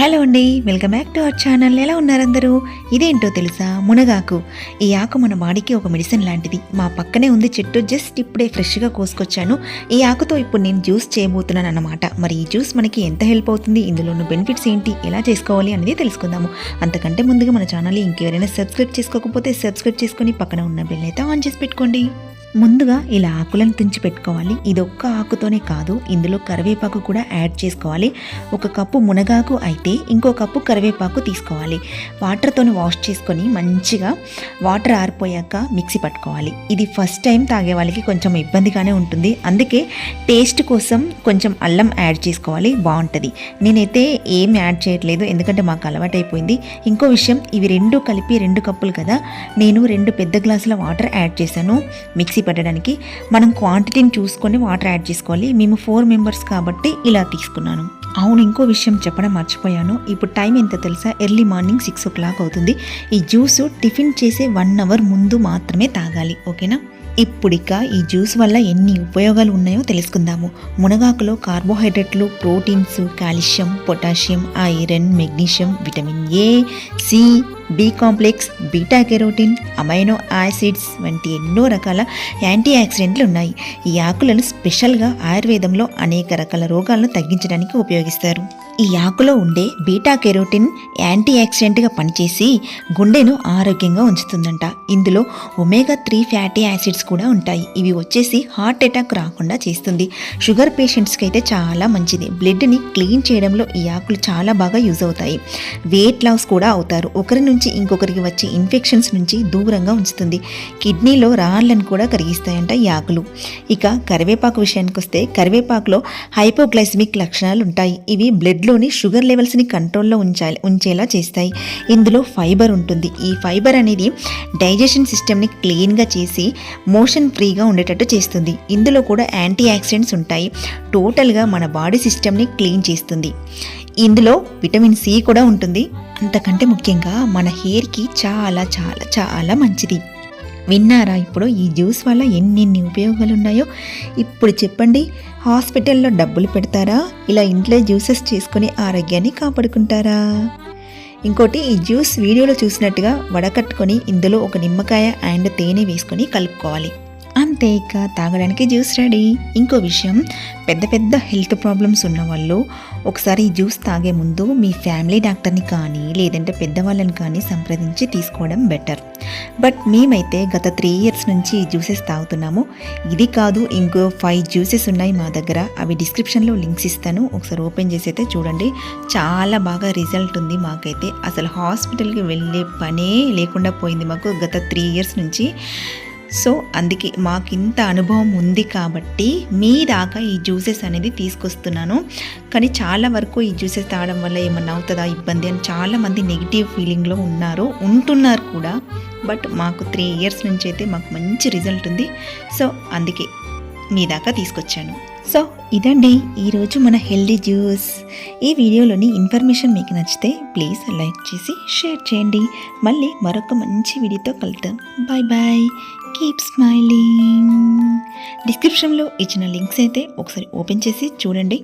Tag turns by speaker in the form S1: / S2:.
S1: Hello అండి welcome back to our channel. ఎలా ఉన్నారందరూ ఇదేంటో తెలుసా? మునగాకు. ఈ ఆకు మన బాడీకి ఒక మెడిసిన్ లాంటిది. మా పక్కనే ఉంది చెట్టు జస్ట్ ఇప్పుడే ఫ్రెష్గా కోసుకొచ్చాను. ఈ ఆకుతో ఇప్పుడు నేను జ్యూస్ చేయబోతున్నాను అన్నమాట. మరి ఈ జ్యూస్ మనకి ఎంత హెల్ప్ అవుతుంది? ఇందులో ఉన్న బెనిఫిట్స్ ఏంటి? ఎలా చేసుకోవాలి అనేది తెలుసుకుందాము. అంతకంటే ముందుగా మన ఛానల్ ఇంకెవరైనా సబ్స్క్రైబ్ చేసుకోకపోతే సబ్స్క్రైబ్ చేసుకొని పక్కన ఉన్న బెల్ అయితే ఆన్ చేసి పెట్టుకోండి. ముందుగా ఇలా ఆకులను తుంచి పెట్టుకోవాలి. ఇది ఒక్క ఆకుతోనే కాదు ఇందులో కరివేపాకు కూడా యాడ్ చేసుకోవాలి. ఒక కప్పు మునగాకు అయితే ఇంకో కప్పు కరివేపాకు తీసుకోవాలి. వాటర్తోని వాష్ చేసుకొని మంచిగా వాటర్ ఆరిపోయాక మిక్సీ పట్టుకోవాలి. ఇది ఫస్ట్ టైం తాగే వాళ్ళకి కొంచెం ఇబ్బందిగానే ఉంటుంది. అందుకే టేస్ట్ కోసం కొంచెం అల్లం యాడ్ చేసుకోవాలి. బాగుంటుంది. నేనైతే ఏం యాడ్ చేయట్లేదు ఎందుకంటే మాకు అలవాటైపోయింది. ఇంకో విషయం ఇవి రెండు కలిపి రెండు కప్పులు కదా నేను రెండు పెద్ద గ్లాసుల వాటర్ యాడ్ చేశాను. మిక్సీ పట్టడానికి మనం క్వాంటిటీని చూసుకొని వాటర్ యాడ్ చేసుకోవాలి. మేము ఫోర్ మెంబర్స్ కాబట్టి ఇలా తీసుకున్నాను. అవును ఇంకో విషయం చెప్పడం మర్చిపోయాను. ఇప్పుడు టైం ఎంత తెలుసా? Early morning six o'clock అవుతుంది. ఈ జ్యూస్ టిఫిన్ చేసే వన్ అవర్ ముందు మాత్రమే తాగాలి ఓకేనా? ఇప్పుడిక ఈ జ్యూస్ వల్ల ఎన్ని ఉపయోగాలు ఉన్నాయో తెలుసుకుందాము. మునగాకులో కార్బోహైడ్రేట్లు proteins calcium potassium iron magnesium vitamin A C B complex beta carotene amino acids వంటి ఎన్నో రకాల యాంటీ ఆక్సిడెంట్లు ఉన్నాయి. ఈ ఆకులను స్పెషల్గా ఆయుర్వేదంలో అనేక రకాల రోగాలను తగ్గించడానికి ఉపయోగిస్తారు. ఈ ఆకులో ఉండే బీటా కెరోటిన్ యాంటీ ఆక్సిడెంట్గా పనిచేసి గుండెను ఆరోగ్యంగా ఉంచుతుందంట. ఇందులో ఒమేగా త్రీ ఫ్యాటీ యాసిడ్స్ కూడా ఉంటాయి. ఇవి వచ్చేసి హార్ట్ అటాక్ రాకుండా చేస్తుంది. షుగర్ పేషెంట్స్కి అయితే చాలా మంచిది. బ్లడ్ని క్లీన్ చేయడంలో ఈ ఆకులు చాలా బాగా యూజ్ అవుతాయి. వెయిట్ లాస్ కూడా అవుతారు. ఒకరి నుంచి ఇంకొకరికి వచ్చే ఇన్ఫెక్షన్స్ నుంచి దూరంగా ఉంచుతుంది. కిడ్నీలో రాళ్ళను కూడా కరిగిస్తాయంట ఈ ఆకులు. ఇక కరివేపాకు విషయానికి వస్తే కరివేపాకులో హైపోగ్లైసిమిక్ లక్షణాలు ఉంటాయి ఇవి బ్లడ్ బ్లడ్లోని షుగర్ లెవెల్స్ని కంట్రోల్లో ఉంచాలి ఉంచేలా చేస్తాయి. ఇందులో ఫైబర్ ఉంటుంది. ఈ ఫైబర్ అనేది డైజెషన్ సిస్టమ్ని క్లీన్గా చేసి మోషన్ ఫ్రీగా ఉండేటట్టు చేస్తుంది. ఇందులో కూడా యాంటీ ఆక్సిడెంట్స్ ఉంటాయి. టోటల్గా మన బాడీ సిస్టమ్ని క్లీన్ చేస్తుంది. ఇందులో విటమిన్ సి కూడా ఉంటుంది. అంతకంటే ముఖ్యంగా మన హెయిర్కి చాలా చాలా చాలా మంచిది. విన్నారా? ఇప్పుడు ఈ జ్యూస్ వల్ల ఎన్నెన్ని ఉపయోగాలు ఉన్నాయో ఇప్పుడు చెప్పండి. హాస్పిటల్లో డబ్బులు పెడతారా? ఇలా ఇంట్లో జ్యూసెస్ చేసుకుని ఆరోగ్యాన్ని కాపాడుకుంటారా? ఇంకోటి ఈ జ్యూస్ వీడియోలో చూసినట్టుగా వడకట్టుకొని ఇందులో ఒక నిమ్మకాయ అండ్ తేనె వేసుకొని కలుపుకోవాలి. అంతే ఇక తాగడానికి జ్యూస్ రెడీ. ఇంకో విషయం పెద్ద పెద్ద హెల్త్ ప్రాబ్లమ్స్ ఉన్న వాళ్ళు ఒకసారి ఈ జ్యూస్ తాగే ముందు మీ ఫ్యామిలీ డాక్టర్ని కానీ లేదంటే పెద్దవాళ్ళని కానీ సంప్రదించి తీసుకోవడం బెటర్. బట్ మేమైతే గత త్రీ ఇయర్స్ నుంచి ఈ జ్యూసెస్ తాగుతున్నాము. ఇది కాదు ఇంకో ఫైవ్ జ్యూసెస్ ఉన్నాయి మా దగ్గర. అవి డిస్క్రిప్షన్లో లింక్స్ ఇస్తాను. ఒకసారి ఓపెన్ చేసి అయితే చూడండి. చాలా బాగా రిజల్ట్ ఉంది మాకైతే. అసలు హాస్పిటల్కి వెళ్ళే పనే లేకుండా పోయింది మాకు గత త్రీ ఇయర్స్ నుంచి. సో అందుకే మాకు ఇంత అనుభవం ఉంది కాబట్టి మీ దాకా ఈ జ్యూసెస్ అనేది తీసుకొస్తున్నాను. కానీ చాలా వరకు ఈ జ్యూసెస్ తాగడం వల్ల ఏమన్నా అవుతుందా ఇబ్బంది అని చాలామంది నెగిటివ్ ఫీలింగ్లో ఉన్నారు ఉంటున్నారు కూడా. బట్ మాకు త్రీ ఇయర్స్ నుంచి అయితే మాకు మంచి రిజల్ట్ ఉంది. సో అందుకే మీ దాకా తీసుకొచ్చాను. సో ఇదండి ఈరోజు మన హెల్దీ జ్యూస్. ఈ వీడియోలోని ఇన్ఫర్మేషన్ మీకు నచ్చితే ప్లీజ్ లైక్ చేసి షేర్ చేయండి. మళ్ళీ మరొక మంచి వీడియోతో కలుద్దాం. Bye bye. కీప్ స్మైలింగ్ డిస్క్రిప్షన్లో ఇచ్చిన లింక్స్ అయితే ఒకసారి ఓపెన్ చేసి చూడండి.